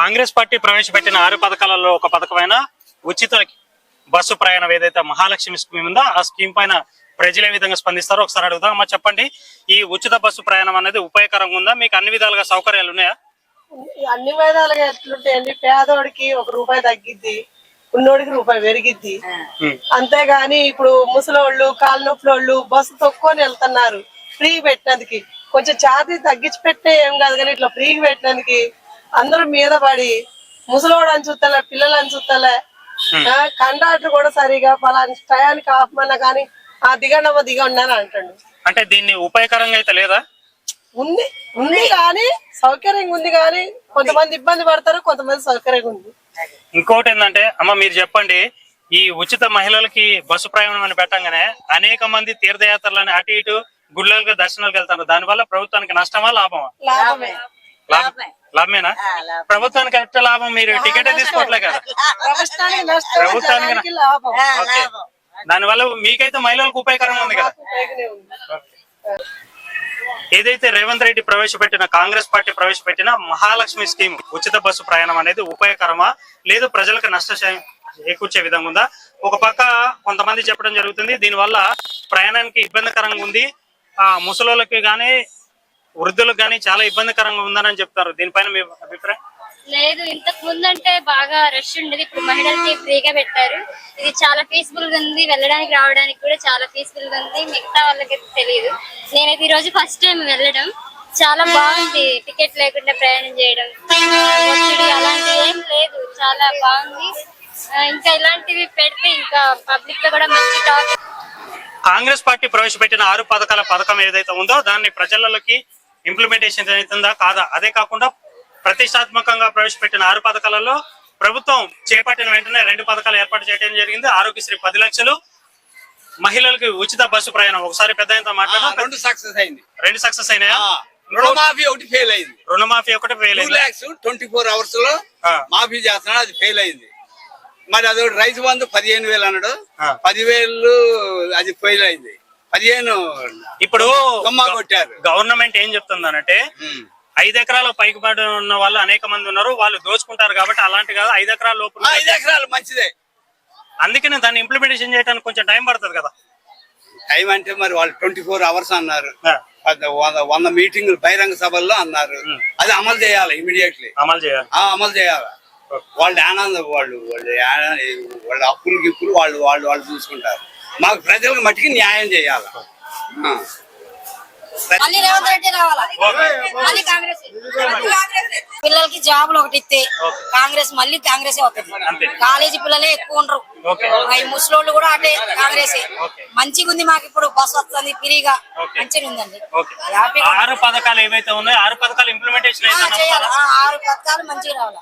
Congress party ప్రవేశపెట్టిన ఆరు పథకాలలో ఒక పథకమైన ఉచిత బస్సు ప్రయాణం ఏదైతే మహాలక్ష్మి స్కీమ్ ఉందో ఆ స్కీమ్ పైన ప్రజలు ఏ విధంగా స్పందిస్తారో ఒకసారి అడుగుదాం. అమ్మా చెప్పండి ఈ ఉచిత బస్సు ప్రయాణం అనేది ఉపయోగకరంగా ఉందా? మీకు అన్ని విధాలుగా సౌకర్యాలు ఉన్నాయా? అన్ని విధాలుగా ఎట్లుంటాయండి? పేదోడికి ఒక రూపాయి తగ్గిద్ది ఉన్నోడికి రూపాయి పెరిగిద్ది. అంతేగాని ఇప్పుడు ముసలోళ్ళు కాళ్ళ నొప్పులోళ్ళు బస్సు తొక్కొని వెళ్తున్నారు ఫ్రీ పెట్టినందుకు. కొంచెం ఛార్జీ తగ్గించి పెట్టే ఏం కాదు కానీ ఇట్లా ఫ్రీ పెట్టినందుకు అందరూ మీద పడి ముసలోడు అని చూస్తలే పిల్లలు అని చూస్తలే కండక్టర్ కూడా సరిగా పలాని టయానికి ఆపమన్నా కానీ ఆ దిగండమ్మ దిగండి అని అంటాడు. అంటే దీన్ని ఉపయోగకరంగా అయితే లేదా? ఉంది ఉంది కానీ సౌకర్యంగా ఉంది కానీ కొంతమంది ఇబ్బంది పడతారు కొంతమంది సౌకర్యంగా ఉంది. ఇంకోటి ఏంటంటే అమ్మ మీరు చెప్పండి ఈ ఉచిత మహిళలకి బస్సు ప్రయాణం అని పెట్టంగానే అనేక మంది తీర్థయాత్రలని అటు ఇటు గుళ్ళలకు దర్శనాలకు వెళ్తారు. దానివల్ల ప్రభుత్వానికి నష్టమా లాభమా? లాభమే. లాభం. లాభమేనా? ప్రభుత్వానికి ఎంత లాభం? మీరు టికెట్ తీసుకోవట్లే కదా. ప్రభుత్వానికి లాభం. ఓకే. దానివల్ల మీకైతే మహిళలకు ఉపయోగకరంగా ఉంది కదా. ఏదైతే రేవంత్ రెడ్డి ప్రవేశపెట్టిన కాంగ్రెస్ పార్టీ ప్రవేశపెట్టిన మహాలక్ష్మి స్కీమ్ ఉచిత బస్సు ప్రయాణం అనేది ఉపయోగకరమా? లేదు ప్రజలకు నష్ట చేకూర్చే విధంగా ఉందా? ఒక పక్క కొంతమంది చెప్పడం జరుగుతుంది దీనివల్ల ప్రయాణానికి ఇబ్బందికరంగా ఉంది. ఆ ముసలోళ్ళకి గానీ వృద్ధులకు గానీ చాలా ఇబ్బందికరంగా ఉందని చెప్తారు. దీనిపైన మీ అభిప్రాయం? లేదు ఇంతకు ముందు అంటే బాగా రష్ ఉండేది. ఇప్పుడు మహిళలకి ఫ్రీగా పెట్టారు. ఇది చాలా పీస్ఫుల్గా ఉంది. వెళ్ళడానికి రావడానికి కూడా చాలా పీస్ఫుల్గా ఉంది. మిగతా వాళ్ళకి తెలియదు. నేనైతే ఈ రోజు ఫస్ట్ టైం వెళ్ళడం. చాలా బాగుంది. టికెట్ లేకుండా ప్రయాణం చేయడం. ఒత్తిడి అలాంటివి ఏం లేదు. చాలా బాగుంది. ఇంకా ఇలాంటివి పెడితే ఇంకా పబ్లిక్లో కూడా మంచి టాక్ కాంగ్రెస్ పార్టీ ప్రవేశపెట్టిన ఆరు పథకాల పథకం ఏదైతే ఉందో దాన్ని ప్రజలలోకి ఇంప్లిమెంటేషన్ అవుతుందా కాదా? అదే కాకుండా ప్రతిష్టాత్మకంగా ప్రవేశపెట్టిన ఆరు పథకాలలో ప్రభుత్వం చేపట్టిన వెంటనే రెండు పథకాలు ఏర్పాటు చేయడం జరిగింది. ఆరోగ్యశ్రీ పది లక్షలు మహిళలకు ఉచిత బస్సు ప్రయాణం. ఒకసారి పెద్ద రెండు సక్సెస్ అయింది. రెండు సక్సెస్ అయినాయా? రుణమాఫీ ఒకటి ఫెయిల్ అయింది. రుణమాఫీ ఒకటి వేయలేదు లాక్స్ ట్వంటీ ఫోర్ అవర్స్లో. మాఫీ చేస్తున్నాడు అది ఫెయిల్ అయింది. మరి అది రైతు బంధు పదిహేను వేలు అన్నాడు. పదివేలు అది ఫెయిల్ అయింది. పదిహేను ఇప్పుడు కొట్టారు. గవర్నమెంట్ ఏం చెప్తుందనంటే ఉమ్. ఐదు ఎకరాల పైకి ఉన్న వాళ్ళు అనేక మంది ఉన్నారు వాళ్ళు దోచుకుంటారు కాబట్టి అలాంటి కాదు ఐదు ఎకరాల ఆ, లోపల ఐదు ఎకరాలు మంచిదే. అందుకనే దాన్ని ఇంప్లిమెంటేషన్ చేయడానికి కొంచెం టైం పడుతుంది కదా. టైం అంటే మరి వాళ్ళు ట్వంటీ ఫోర్ అవర్స్ అన్నారు. వంద మీటింగులు బహిరంగ సభల్లో అన్నారు. అది అమలు చేయాలి ఇమీడియట్లీ అమలు చేయాలి. అమలు చేయాలి. వాళ్ళ ఆనందం వాళ్ళు వాళ్ళు వాళ్ళ అప్పులు గిప్పులు వాళ్ళు వాళ్ళు వాళ్ళు చూసుకుంటారు. మాకు ప్రజలకు మట్టికి న్యాయం చేయాలి. పిల్లలకి జాబులు ఒకటి ఇస్తే కాంగ్రెస్ మళ్ళీ కాంగ్రెస్ అవుతుంది. కాలేజీ పిల్లలే ఎక్కువ ఉండరు. ఈ ముసలోళ్ళు కూడా అటే కాంగ్రెస్. మంచిగా ఉంది మాకు ఇప్పుడు బస్ వస్తుంది ఫ్రీగా. మంచిగా ఉందండి. ఆరు పథకాలు ఏవైతే ఉన్నాయో ఆరు పథకాలు ఇంప్లిమెంటేషన్ ఆరు పథకాలు మంచిగా రావాలి?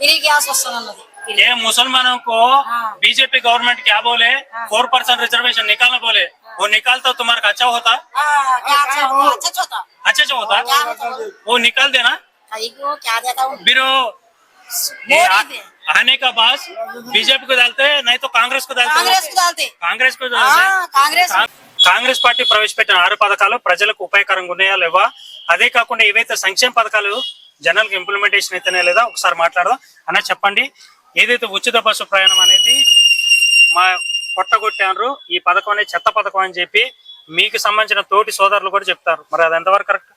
ఫ్రీ గ్యాస్ వస్తుంది అన్నది. ये मुसलमानों को बीजेपी गवर्नमेंट क्या बोले फोर परसेंट रिजर्वेशन निकालना बोले वो निकालता तो तुम्हारा अच्छा होता ఆ, क्या अच्छा हो, अच्छा होता अच्छा जो होता क्या होता वो? वो निकाल देना कहीं को क्या देता हूँ फिर वो ये मोदी आ- दे। आने का बाद बीजेपी को डालते नहीं तो कांग्रेस को डालते కాంగ్రెస్ కు దాల్తే కాంగ్రెస్ కు ఆ, కాంగ్రెస్ కాంగ్రెస్ పార్టీ ప్రవేశపెట్టిన ఆరు పథకాలు ప్రజలకు ఉపయోగకరంగా ఉన్నాయా లేవా అదే కాకుండా ఏవైతే సంక్షేమ పథకాలు జనాలకు ఇంప్లిమెంటేషన్ అయితేనే లేదా ఒకసారి మాట్లాడదాం అన్న చెప్పండి ఏదైతే ఉచిత బస్సు ప్రయాణం అనేది మా కొట్టగొట్టారు ఈ పథకం అనేది చెత్త పథకం అని చెప్పి మీకు సంబంధించిన తోటి సోదరులు కూడా చెప్తారు. మరి అది ఎంతవరకు కరెక్ట్?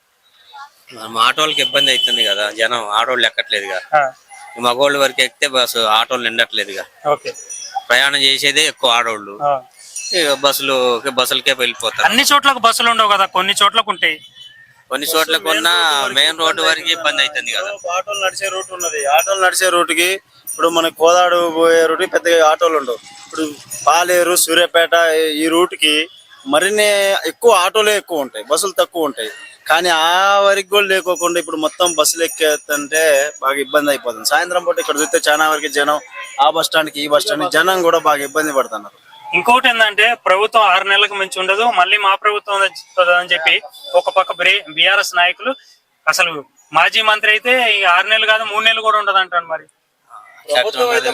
ఆటోలకి ఇబ్బంది అవుతుంది కదా జనం ఆటోలు ఎక్కట్లేదుగా. మగోళ్ళ వరకు ఎక్కితే బస్సు ఆటోలు నిండట్లేదుగా. ప్రయాణం చేసేదే ఎక్కువ ఆడోళ్ళు. బస్సులు బస్సులకే వెళ్ళిపోతారు. అన్ని చోట్లకు బస్సులు ఉండవు కదా కొన్ని చోట్లకు ఉంటాయి. కొన్ని చోట్ల కొన్న మెయిన్ రోడ్డు వరకు ఇబ్బంది అవుతుంది కదా. ఆటోలు నడిచే రూట్ ఉన్నది. ఆటోలు నడిచే రూట్కి ఇప్పుడు మన కోదాడు పోయే రూట్ పెద్దగా ఆటోలు ఉండవు. ఇప్పుడు పాలేరు సూర్యాపేట ఈ- ఈ రూట్కి మరిన్ని ఎక్కువ ఆటోలే ఎక్కువ ఉంటాయి. బస్సులు తక్కువ ఉంటాయి. కానీ ఆ వరకు కూడా లేకోకుండా ఇప్పుడు మొత్తం బస్సులు ఎక్కేస్తుంటే బాగా ఇబ్బంది అయిపోతుంది. సాయంత్రం పూట ఇక్కడ చూస్తే చాలా వరకు జనం ఆ బస్ స్టాండ్కి ఈ బస్ స్టాండ్ జనం కూడా బాగా ఇబ్బంది పడుతున్నారు. ఇంకోటి ఏంటంటే ప్రభుత్వం ఆరు నెలలకు మించి ఉండదు. మళ్ళీ మా ప్రభుత్వం అని చెప్పి ఒక పక్క బీఆర్ఎస్ నాయకులు అసలు మాజీ మంత్రి అయితే ఈ ఆరు నెలలు కాదు మూడు నెలలు కూడా ఉండదు అంటారు మరి.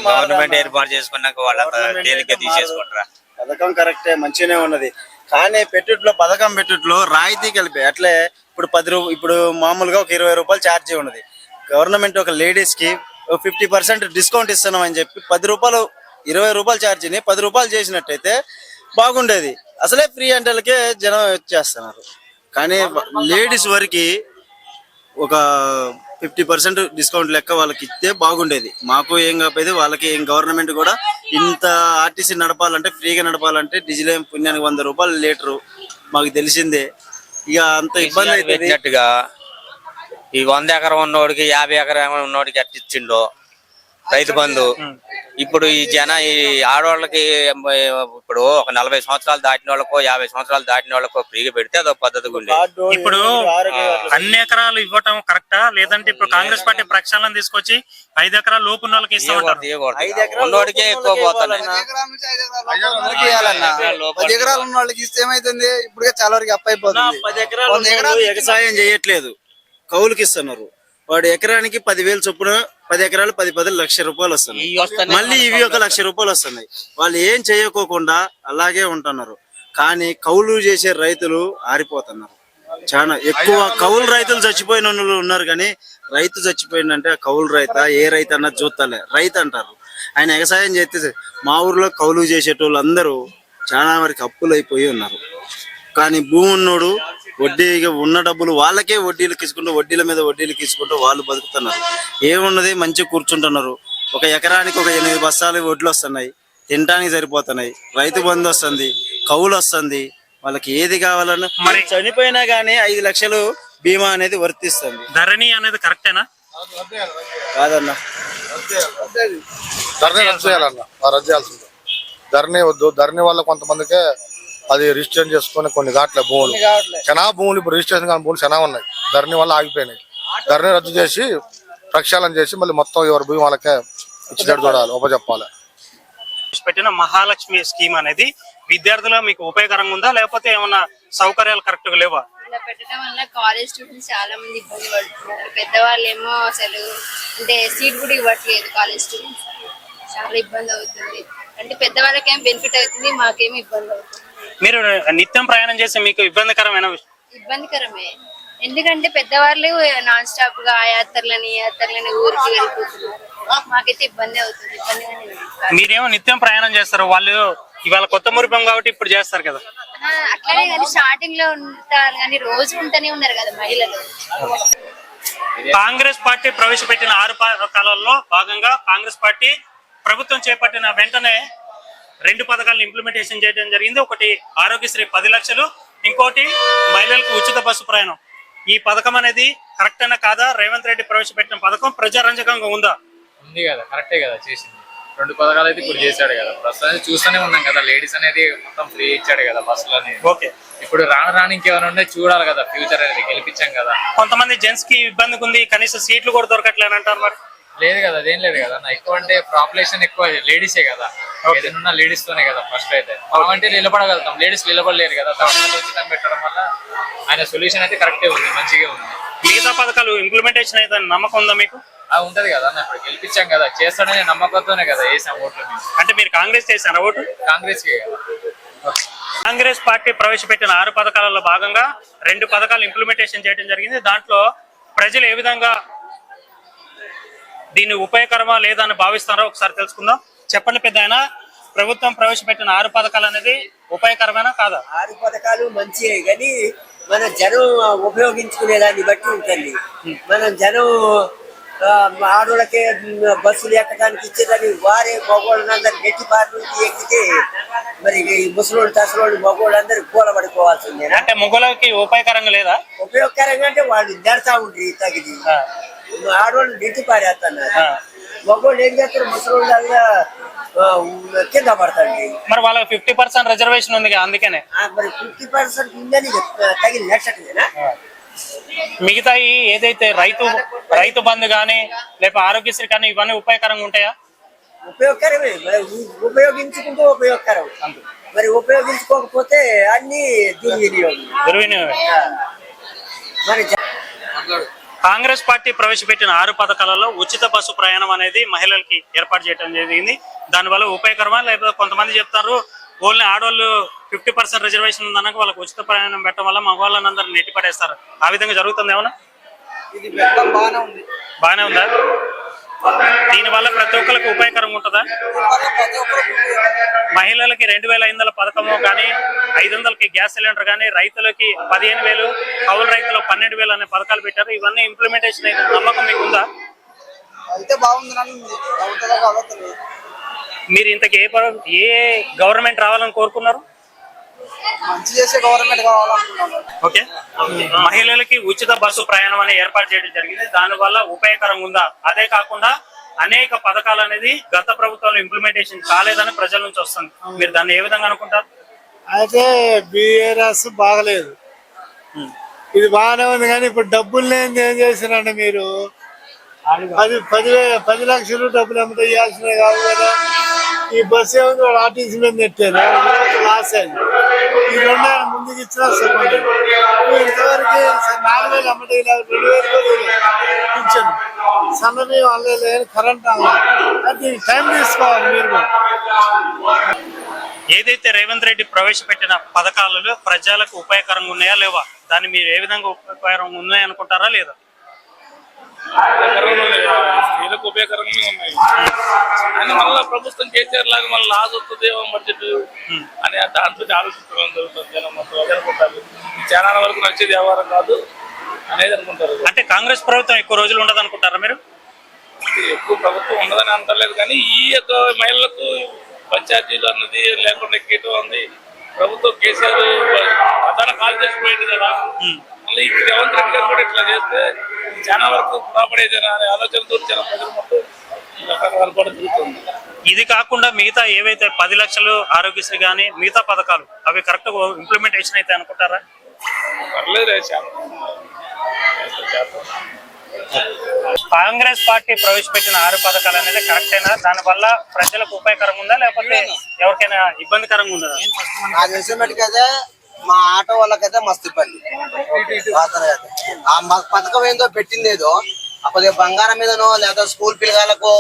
గవర్నమెంట్ ఏర్పాటు చేసుకున్నాక వాళ్ళంతా తీసేసుకుంటారా? పథకం కరెక్టే మంచిగానే ఉన్నది. కానీ పెట్టుట్లో పథకం పెట్టుట్లో రాయితీ కలిపి. అట్లే ఇప్పుడు పది రూ ఇప్పుడు మామూలుగా ఒక ఇరవై రూపాయలు ఛార్జీ ఉన్నది. గవర్నమెంట్ ఒక లేడీస్కి ఫిఫ్టీ పర్సెంట్ డిస్కౌంట్ ఇస్తున్నాం అని చెప్పి పది రూపాయలు ఇరవై రూపాయలు ఛార్జీని పది రూపాయలు చేసినట్టయితే బాగుండేది. అసలే ఫ్రీ అంటలకే జనం వచ్చేస్తున్నారు. కానీ లేడీస్ వరకు ఒక ఫిఫ్టీ పర్సెంట్ డిస్కౌంట్ లెక్క వాళ్ళకి ఇస్తే బాగుండేది. మాకు ఏం కాకపోతే వాళ్ళకి ఏం గవర్నమెంట్ కూడా ఇంత ఆర్టీసీ నడపాలంటే ఫ్రీగా నడపాలంటే డీజిల్ ఏం పుణ్యానికి వంద రూపాయలు లీటరు మాకు తెలిసిందే. ఇక అంత ఇబ్బంది పెట్టినట్టుగా ఈ వంద ఎకరం ఉన్నోడికి యాభై ఎకరం ఉన్నోడికి ఎట్ట ఇచ్చిండో రైతు బంధు. ఇప్పుడు ఈ జన ఈ ఆడవాళ్ళకి ఇప్పుడు ఒక నలభై సంవత్సరాలు దాటిన వాళ్ళకో యాభై సంవత్సరాలు దాటిన వాళ్ళకో ఫ్రీగా పెడితే అదొక పద్ధతిగా ఉండేది ఇప్పుడు అన్ని ఎకరాలు ఇవ్వటం కరెక్టా? లేదంటే ఇప్పుడు కాంగ్రెస్ పార్టీ ప్రక్షాళన తీసుకొచ్చి ఐదు ఎకరాలు లోపు ఉన్న వాళ్ళకి ఉన్నోడికే ఎక్కువ పది ఎకరాలు ఉన్న వాళ్ళకి ఇస్తే ఏమైతుంది? ఇప్పుడు చాలా వరకు ఎకరాలు వ్యవసాయం చేయట్లేదు. కౌలుకి ఇస్తున్నారు. వాడు ఎకరానికి పదివేలు చొప్పున పది ఎకరాలు పది పది లక్ష రూపాయలు వస్తున్నాయి. మళ్ళీ ఇవి ఒక లక్ష రూపాయలు వస్తున్నాయి. వాళ్ళు ఏం చేయకోకుండా అలాగే ఉంటున్నారు. కానీ కౌలు చేసే రైతులు ఆరిపోతున్నారు. చాలా ఎక్కువ కౌలు రైతులు చచ్చిపోయిన వాళ్ళు ఉన్నారు కానీ రైతు చచ్చిపోయిందంటే కౌలు రైత ఏ రైతు అన్నది చూస్తలే. రైతు అంటారు. ఆయన వ్యవసాయం చేస్తే మా ఊర్లో కౌలు చేసేటోళ్ళు అందరూ చాలా వరకు అప్పులు అయిపోయి ఉన్నారు. కానీ భూమి ఉన్నోడు వడ్డీగా ఉన్న డబ్బులు వాళ్ళకే వడ్డీలు తీసుకుంటూ వడ్డీల మీద వడ్డీలు తీసుకుంటూ వాళ్ళు బతుకుతున్నారు. ఏమున్నది? మంచిగా కూర్చుంటున్నారు. ఒక ఎకరానికి ఒక ఎనిమిది బస్తాలు వడ్లు వస్తున్నాయి. తినడానికి సరిపోతున్నాయి. రైతు బంధు వస్తుంది. కౌలు వస్తుంది. వాళ్ళకి ఏది కావాలన్నా మరి చనిపోయినా గానీ ఐదు లక్షలు బీమా అనేది వర్తిస్తుంది. ధరణి అనేది కరెక్టేనా? కాదన్నా. ధరణి రద్దు చేయాలన్న. రద్దు చేయాల్సింది. ధరణి వద్దు. ధరణి వల్ల కొంతమందికే అది రిజిస్ట్రేషన్ చేసుకుని కొన్ని దాట్లే భూములు. చాలా భూములు ఇప్పుడు రిజిస్ట్రేషన్ కాని భూములు చాలా ఉన్నాయి. ధరణి వల్ల ఆగిపోయినాయి. ధరణి రద్దు చేసి ప్రక్షాళన చేసి మళ్ళీ మొత్తం ఎవరి భూమి వాళ్ళకే ఇచ్చినట్టు చూడాలి ఉపజెప్పాలి. పెట్టిన మహాలక్ష్మి స్కీమ్ అనేది విద్యార్థుల మీకు ఉపయోగకరంగా ఉందా? లేకపోతే ఏమన్నా సౌకర్యాలు కరెక్ట్గా లేవా? ఇలా పెట్టడం వల్ల కాలేజ్ స్టూడెంట్స్ చాలా మంది ఇబ్బంది పడుతున్నారు. పెద్దవాళ్ళు ఏమో అసలు అంటే సీట్ కూడా ఇవ్వట్లేదు కాలేజ్ స్టూడెంట్స్ చాలా ఇబ్బంది అవుతుంది. అంటే పెద్దవాళ్ళకేం బెనిఫిట్ అవుతుంది మాకేమో ఇబ్బంది అవుతుంది. మీరు నిత్యం ప్రయాణం చేసి మీకు ఇబ్బందికరమైన విషయం? ఇబ్బందికరమే. ఎందుకంటే పెద్దవాళ్ళు నాన్ స్టాప్గా ఆ యాత్రలని యాత్రలని ఊరికి వెళ్ళిపోతున్నారు. మాకైతే ఇబ్బంది అవుతుంది ఇబ్బందిగానే ఉంది. మీరేమో నిత్యం ప్రయాణం చేస్తారు వాళ్ళు ఇవాళ కొత్త మురిపం కాబట్టి ఇప్పుడు చేస్తారు కదా. ఆ, అట్లానే కానీ స్టార్టింగ్లో ఉంటారు కానీ రోజు ఉంటూనే ఉన్నారు కదా మహిళలు. కాంగ్రెస్ పార్టీ ప్రవేశపెట్టిన ఆరు పథకాలలో భాగంగా కాంగ్రెస్ పార్టీ ప్రభుత్వం చేపట్టిన వెంటనే రెండు పథకాలను ఇంప్లిమెంటేషన్ చేయడం జరిగింది. ఒకటి ఆరోగ్యశ్రీ పది లక్షలు ఇంకోటి మహిళలకు ఉచిత బస్సు ప్రయాణం. ఈ పథకం అనేది కరెక్ట్ అయినా కాదా? రేవంత్ రెడ్డి ప్రవేశపెట్టిన పథకం ప్రజారంజకంగా ఉందా? ఉంది కదా కరెక్టే కదా చేసింది. రెండు పథకాలు అయితే ఇప్పుడు చేశాడు కదా. ప్రస్తుతానికి చూస్తూనే ఉన్నాం కదా లేడీస్ అనేది మొత్తం ఫ్రీ ఇచ్చాడు కదా బస్సులని ఓకే. ఇప్పుడు రాను రాను ఇంకేమైనా ఉంటే చూడాలి కదా ఫ్యూచర్ అనేది గెలిపించాం కదా. కొంతమంది జెంట్స్కి ఇబ్బందిగా ఉంది కనీసం సీట్లు కూడా దొరకట్లేదు అంటారు మరి. లేదు కదా అదేం లేదు కదా. నా ఎక్కువ అంటే పాపులేషన్ ఎక్కువ లేడీసే కదా. ఏదైనా లేడీస్ తోనే కదా ఫస్ట్ అయితే. మనం అంటే నిలబడగలుగుతాం. లేడీస్ నిలబడలేరు కదా. తమిళనాడు ఉచితం పెట్టడం వల్ల ఆయన సొల్యూషన్ అయితే కరెక్టే ఉంది మంచిగా ఉంది. మిగతా పథకాలు ఇంప్లిమెంటేషన్ అయితే నమ్మకం ఉందా మీకు? అది ఉంటది కదా అన్న ఇప్పుడు గెలిపించాం కదా. చేస్తాడనే నమ్మకంతోనే కదా వేసాం ఓట్లు అంటే మీరు కాంగ్రెస్ చేశారా ఓటు? కాంగ్రెస్ కాంగ్రెస్ పార్టీ ప్రవేశపెట్టిన ఆరు పథకాలలో భాగంగా రెండు పథకాలు ఇంప్లిమెంటేషన్ చేయడం జరిగింది. దాంట్లో ప్రజలు ఏ విధంగా దీన్ని ఉపయోగకరమా లేదా అని భావిస్తారో ఒకసారి తెలుసుకుందాం. చెప్పండి పెద్ద ఆయన ప్రభుత్వం ప్రవేశపెట్టిన ఆరు పథకాలు అనేది ఉపయోగకరమేనా కాదా? ఆరు పథకాలు మంచివే కానీ మన జనం ఉపయోగించుకునే దాన్ని బట్టి ఉంటుంది. మనం జనం ఆడోళ్ళకే బస్సులు ఎక్కడానికి ఇచ్చేదాన్ని వారే మగవాళ్ళందరూ గట్టి బారి నుంచి ఎక్కితే మరి ఈ ముసలోళ్ళు తసలోళ్ళు మగవాళ్ళందరూ కూలబడిపోవాల్సిందేనా అంటే మొగలకి ఉపయోగకరంగా లేదా? ఉపయోగకరంగా అంటే వాళ్ళు నెడతా ఉండ్రి తగిది. ఆడవాళ్ళు నెట్టి పారేస్తున్నారు ఆ. మగవాళ్ళు ఏం చేస్తారు? ముసలోళ్ళు ఆ, కింద పడతాండి. మరి వాళ్ళకి ఫిఫ్టీ పర్సెంట్ రిజర్వేషన్ ఉంది కదా, అందుకనే. ఆ, మరి ఫిఫ్టీ పర్సెంట్ ఉందని తగిన నెట్టట్లేనా మిగతా ఏదైతే రైతు రైతు బంధు కానీ లేకపోతే ఆరోగ్యశ్రీ కానీ ఇవన్నీ ఉపయోగకరంగా ఉంటాయా? ఉపయోగకరమే. ఉపయోగించుకుంటే ఉపయోగకరం. మరి ఉపయోగించుకోకపోతే అన్ని దుర్వినియోగం. దుర్వినియోగం. మరి కాంగ్రెస్ పార్టీ ప్రవేశపెట్టిన ఆరు పథకాలలో ఉచిత బస్సు ప్రయాణం అనేది మహిళలకి ఏర్పాటు చేయడం జరిగింది. దానివల్ల ఉపయోగకరమా లేకపోతే కొంతమంది చెప్తారు ఓన్లీ ఆడవాళ్ళు ఫిఫ్టీ పర్సెంట్ రిజర్వేషన్ ఉందన్నాక వాళ్ళకి ఉచిత ప్రయాణం పెట్టడం వల్ల మగవాళ్ళని అందరూ నెట్టి పడేస్తారు ఆ విధంగా జరుగుతుంది ఏమన్నా? బాగానే ఉంది? దీని వల్ల ప్రతి ఒక్కరికి ఉపయోగకరంగా ఉంటుందా? మహిళలకి రెండు వేల ఐదు వందల పథకము కానీ ఐదు వందలకి గ్యాస్ సిలిండర్ కానీ రైతులకి పదిహేను వేలు కౌలు రైతులకు పన్నెండు వేలు అనే పథకాలు పెట్టారు. ఇవన్నీ ఇంప్లిమెంటేషన్ అయిన నమ్మకం మీకు ఉందా? అయితే బాగుంది మీరు ఇంతకు ఏ ఏ గవర్నమెంట్ రావాలని కోరుకున్నారు? మంచి చేసే గవర్నమెంట్ కావాలనుకున్నాను ఓకే. మహిళలకి ఉచిత బస్సు ప్రయాణం అనేది ఏర్పాటు చేయడం జరిగింది. దాని వల్ల ఉపయోగకరంగా ఉందా? అదే కాకుండా అనేక పథకాలు అనేది గత ప్రభుత్వంలో ఇంప్లిమెంటేషన్ కాలేదని ప్రజల నుంచి వస్తుంది. మీరు దాన్ని ఏ విధంగా అనుకుంటారు? అయితే బిఆర్ఎస్ బాగలేదు. ఇది బాగానే ఉంది కానీ ఇప్పుడు డబ్బులు లేని ఏం చేసినండి మీరు? అది పది పది లక్షలు డబ్బులు ఏమిటో ఇవ్వాల్సినవి కావు కదా. ఈ బస్సు ఏముంది? ఆర్టీసీ మీద నెట్టారు. లాస్ అయింది ఈ రెండు ఆయన ముందుకు ఇచ్చినా సెకండ్ ఇంతవరకు నాలుగు వేలు లేదు రెండు వేలు ఇచ్చాను సన్నని వాళ్ళే లేదు కరెంట్ అది టైం తీసుకోవాలి మీరు ఏదైతే రేవంత్ రెడ్డి ప్రవేశపెట్టిన పథకాలలో ప్రజలకు ఉపయోగకరంగా ఉన్నాయా లేవా? దాన్ని మీరు ఏ విధంగా ఉపయోగకరంగా ఉన్నాయనుకుంటారా లేదా? స్త్రీలకు ఉపయోగకరంగా ఉన్నాయి. అని మళ్ళీ ప్రభుత్వం కేసీఆర్ లాగా మళ్ళీ లాస్ వస్తుందేమో బడ్జెట్ అని దాంతో ఆలోచించడం జరుగుతుంది. జనం మొత్తం అదే అనుకుంటారు. చాలా వరకు నచ్చేది వ్యవహారం కాదు అనేది అనుకుంటారు. అంటే కాంగ్రెస్ ప్రభుత్వం ఎక్కువ రోజులు ఉండదు అనుకుంటారా మీరు? ఎక్కువ ప్రభుత్వం ఉండదని అంటలేదు కానీ ఈ యొక్క మహిళలకు పంచాయతీలు అన్నది లేకుండా ఎక్కేయటం ఉంది. ప్రభుత్వం కేసీఆర్ ప్రధాన కాల్ చేసిపోయింది కదా. మళ్ళీ రేవంత్ రెడ్డి గారు కూడా ఇట్లా చేస్తే చాలా వరకు బాగుపడేది అనే ఆలోచనతో చాలా ప్రజలు మొత్తం ఇది కాకుండా మిగతా ఏవైతే పది లక్షలు ఆరోగ్యశ్రీ కానీ మిగతా పథకాలు అవి కరెక్ట్ ఇంప్లిమెంటేషన్ అయితే అనుకుంటారా? కాంగ్రెస్ పార్టీ ప్రవేశపెట్టిన ఆరు పథకాలు అనేది కరెక్టేనా దాని వల్ల ప్రజలకు ఉపయోగకరంగా ఉందా లేకపోతే ఎవరికైనా ఇబ్బందికరంగా ఉందా? మా ఆటో వాళ్ళకైతే మస్తు ఇబ్బంది. ఆ పథకం ఏందో పెట్టింది ఏదో. కొద్దిగా బంగారం మీదనో లేదా స్కూల్ పిల్లగాళ్ళకో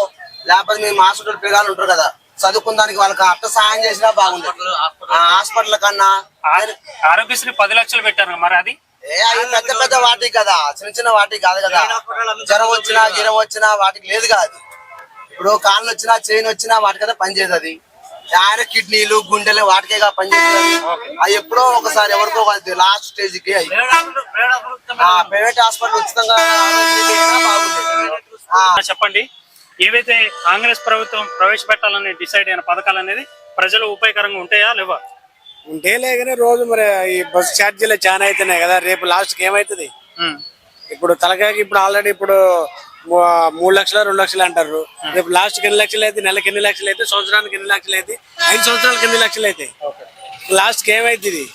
లేకపోతే మీ మాస్టర్ పిల్లగాళ్ళు ఉంటారు కదా చదువుకున్నానికి వాళ్ళకి అట్ట సాయం చేసినా బాగుంది. ఆ హాస్పిటల్ కన్నా ఆరోగ్యశ్రీ పది లక్షలు పెట్టారు మరి అది? పెద్ద పెద్ద వాటికి కదా చిన్న చిన్న వాటికి కాదు కదా. జ్వరం వచ్చినా గిరం వచ్చినా వాటికి లేదు కాదు ఇప్పుడు కాళ్ళు వచ్చినా చైన్ వచ్చినా వాటికైతే పనిచేయదు అది. ఆయన కిడ్నీలు గుండెలు వాటికే పనిచేస్తుంది అవి ఎప్పుడో ఒకసారి ఎవరికో లాస్ట్ స్టేజ్కి ఆ ప్రైవేట్ హాస్పిటల్ ఉచితంగా చెప్పండి. ఏవైతే కాంగ్రెస్ ప్రభుత్వం ప్రవేశపెట్టాలని డిసైడ్ అయిన పథకాలు అనేది ప్రజలు ఉపయోగకరంగా ఉంటాయా లేవా? ఉంటే లేకనే రోజు మరి ఈ బస్ ఛార్జీలు చాలా అవుతున్నాయి కదా. రేపు లాస్ట్కి ఏమవుతుంది ఉమ్. ఇప్పుడు తలకాయకి ఇప్పుడు ఆల్రెడీ ఇప్పుడు మూడు లక్షలు రెండు లక్షలు అంటారు. రేపు లాస్ట్కి ఎన్ని లక్షలు అయితే నెలకి ఎన్ని లక్షలు అయితే సంవత్సరానికి ఎన్ని లక్షలు అయితే ఐదు సంవత్సరాలకి ఎన్ని లక్షలు అయితే. లాస్ట్కి ఏమైతుంది ఇది?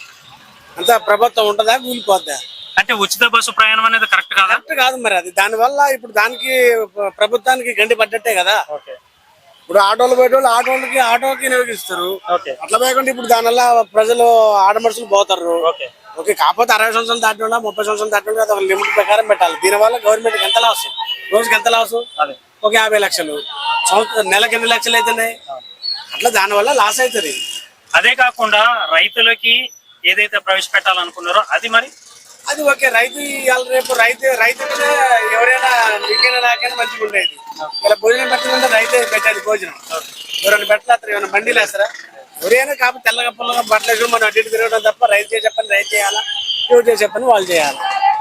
అంతా ప్రభుత్వం ఉంటుందా కూలిపోద్దా అంటే ఉచిత బస్సు ప్రయాణం అనేది కరెక్ట్ కాదా? కరెక్ట్ కాదు మరి అది. దానివల్ల ఇప్పుడు దానికి ప్ర- ప్రభుత్వానికి గండి పడ్డట్టే కదా. ఓకే. ఇప్పుడు ఆటోలు పోయేటోళ్ళు ఆటోలకి ఆటోకి వినియోగిస్తారు అట్లా పోయకుండా ఇప్పుడు దానివల్ల ప్రజలు ఆడమనుషులు పోతారు. ఓకే. ఓకే కాకపోతే అరవై సంవత్సరాలు దాటినా ముప్పై సంవత్సరాలు అది ఒక లిమిట్ ప్రకారం పెట్టాలి. దీనివల్ల గవర్నమెంట్ ఎంత లాస్? రోజుకి ఎంత లాస్? అదే. ఒక యాభై లక్షలు. సంవత్సరం నెలకి ఎన్ని లక్షలు అవుతున్నాయి అట్లా దానివల్ల లాస్ అవుతుంది అదే కాకుండా రైతులకి ఏదైతే ప్రవేశపెట్టాలనుకున్నారో అది మరి? అది ఓకే రైతు ఇవాళ రేపు రైతు రైతు మీద ఎవరైనా మీకైనా నాకైనా మంచిగా ఉండేది. ఇలా భోజనం పెట్టాలంటే రైతే పెట్టాలి భోజనం. ఎవరైనా పెట్టలేస్తారు ఏమైనా బండి లేస్తారా? ఎవరైనా కాకపోతే తెల్లగా పుల్లగా బట్టలు మనం అటు ఇటు తిరగడం తప్ప రైతు చేసే చెప్పని రైతు చేయాలా? ఎవరు చేసే చెప్పని వాళ్ళు చేయాలి?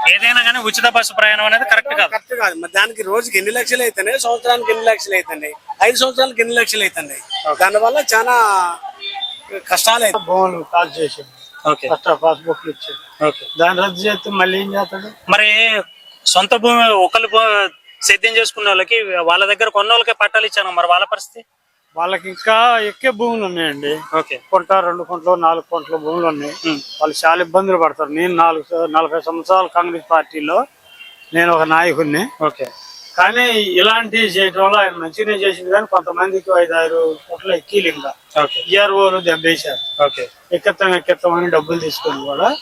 ఏదైనా కానీ ఉచిత బస్సు ప్రయాణం అనేది కరెక్ట్ కాదు. కరెక్ట్ కాదు. మరి దానికి రోజుకి ఎన్ని లక్షలు అవుతున్నాయి సంవత్సరానికి ఎన్ని లక్షలు అవుతున్నాయి ఐదు సంవత్సరాలకి ఎన్ని లక్షలు అవుతున్నాయి దానివల్ల చాలా కష్టాలు. అవుతాయి భూములు కాల్ చేసి ఓకే. ఫస్ట్ పాస్బుక్లు ఇచ్చి ఓకే. దాన్ని రద్దు చేస్తే మళ్ళీ ఏం చేస్తాడు? మరి సొంత భూమి ఒకళ్ళు సేద్యం చేసుకున్న వాళ్ళకి వాళ్ళ దగ్గర కొన్న వాళ్ళకే పట్టాలు ఇచ్చాను మరి వాళ్ళ పరిస్థితి? వాళ్ళకి ఇంకా ఎక్కే భూములు ఉన్నాయండి. ఓకే. కొంట రెండు కొంటలు నాలుగు కొంటలు భూములు ఉన్నాయి. వాళ్ళు చాలా ఇబ్బందులు పడతారు. నేను నాలుగు నలభై సంవత్సరాలు కాంగ్రెస్ పార్టీలో నేను ఒక నాయకుడిని. ఓకే. కానీ ఇలాంటి చేయడం వల్ల ఆయన మంచిగానే చేసింది కానీ కొంతమందికి ఐదు ఆరు కోట్ల ఎక్కీలు ఇంకా. ఈఆర్ఓలు దెబ్బేశారు. ఓకే. ఎక్కెత్తాం ఎక్కెత్తాం అని డబ్బులు తీసుకొని కూడా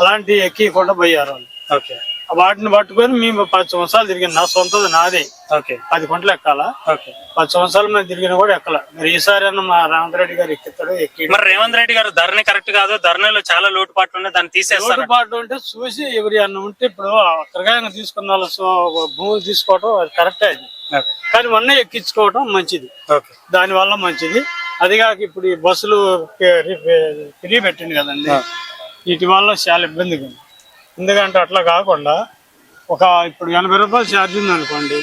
అలాంటి ఎక్కకుండా పోయారు వాళ్ళు. ఓకే. వాటిని పట్టుకొని మేము పది సంవత్సరాలు తిరిగింది నా సొంతది నాదే. ఓకే. పది కొంటలు ఎక్కాలా? ఓకే. పది సంవత్సరాలు మేము తిరిగినా కూడా ఎక్కల. మరి ఈసారి అన్న మా రేవంత్ రెడ్డి గారు ఎక్కిస్తాడు ఎక్కి మరి రేవంత్ రెడ్డి గారు ధరణి కరెక్ట్ కాదు. ధరణిలో చాలా లోటుపాట్లు ఉన్నాయి. దాన్ని తీసేస్తారు? లోటుపాటు అంటే చూసి ఎవరి అన్న ఉంటే ఇప్పుడు అక్కడిగా తీసుకున్న వాళ్ళ భూములు తీసుకోవడం అది కరెక్టే అది. కానీ మొన్న ఎక్కించుకోవడం మంచిది. ఓకే. దాని వల్ల మంచిది. అది కాక ఇప్పుడు ఈ బస్సులు ఫ్రీ పెట్టింది కదండి. వీటి వల్ల చాలా ఇబ్బందిగా ఉంది. ఎందుకంటే అట్లా కాకుండా ఒక ఇప్పుడు ఎనభై రూపాయలు ఛార్జ్ ఉంది అనుకోండి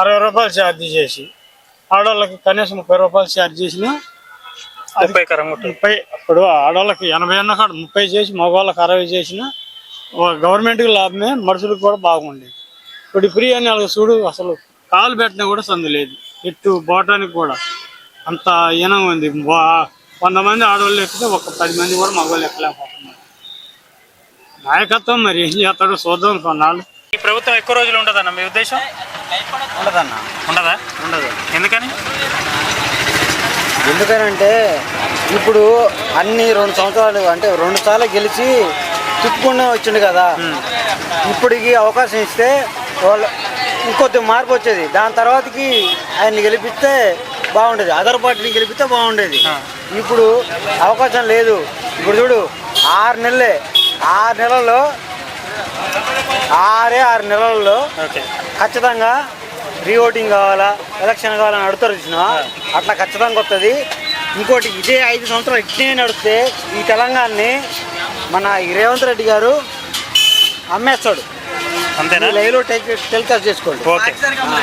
అరవై రూపాయలు ఛార్జ్ చేసి ఆడవాళ్ళకి కనీసం ముప్పై రూపాయలు ఛార్జ్ చేసినా ఉంటుంది. ముప్పై ఇప్పుడు ఆడవాళ్ళకి ఎనభై అన్న కాడ ముప్పై చేసి మగవాళ్ళకి అరవై చేసిన గవర్నమెంట్కి లాభమే మనుషులకు కూడా బాగుండేది. ఇప్పుడు ఫ్రీ అని వాళ్ళకి చూడు అసలు కాలు పెట్టినా కూడా సందు లేదు. ఇటు పోవటానికి కూడా అంత ఈనంగా ఉంది. వంద మంది ఆడవాళ్ళు ఎక్కితే ఒక పది మంది కూడా మగవాళ్ళు ఎక్కలేకపోతున్నారు. నాయకత్వం మరి ఏం చేస్తాడో చూద్దాం కొన్నాళ్ళు. ఈ ప్రభుత్వం ఎక్కువ రోజులు ఉండదన్న మీ ఉద్దేశం? ఉండదన్న. ఉండదా? ఉండదు. ఎందుకని? ఎందుకనంటే ఇప్పుడు అన్ని రెండు సంవత్సరాలు అంటే రెండు సార్లు గెలిచి తిప్పుకుండా వచ్చిండు కదా. ఇప్పటికి అవకాశం ఇస్తే వాళ్ళు ఇంకొద్ది మార్పు వచ్చేది. దాని తర్వాతకి ఆయన్ని గెలిపిస్తే బాగుండేది. అదర్ పార్టీని గెలిపిస్తే బాగుండేది. ఇప్పుడు అవకాశం లేదు. ఇప్పుడు చూడు ఆరు నెలలే. ఆరు నెలల్లో ఆరే ఆరు నెలల్లో ఖచ్చితంగా రీ ఓటింగ్ కావాలా ఎలక్షన్ కావాలని అడుగుతారు చూసిన అట్లా ఖచ్చితంగా వస్తుంది ఇంకోటి ఇదే ఐదు సంవత్సరాలు ఇట్నే నడిస్తే ఈ తెలంగాణని మన రేవంత్ రెడ్డి గారు అమ్మేస్తాడు. అంతేనా? లైవ్లో టెలికాస్ట్ చేసుకోండి. ఓకే.